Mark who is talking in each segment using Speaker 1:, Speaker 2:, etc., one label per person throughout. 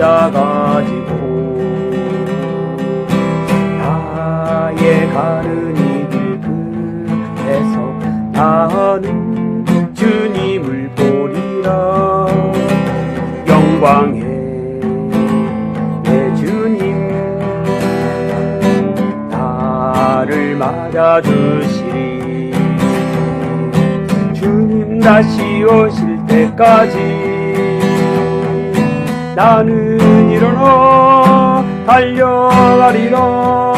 Speaker 1: 십자 가지고 나의 가는 이길 그에서 나는 주님을 보리라. 영광해 내 주님 나를 맞아주시리. 주님 다시 오실 때까지 나는 일어나 달려가리라.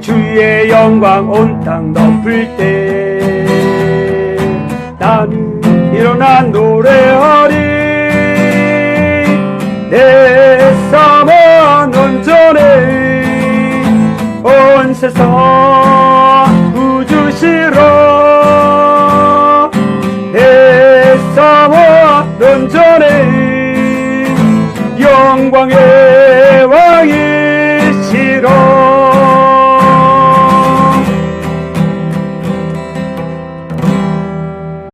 Speaker 1: 주의 영광 온 땅 덮을 때 나는 일어나 노래하리. 내 삶은 온전해 온 세상 구주시라 내 삶은 온전해 영광의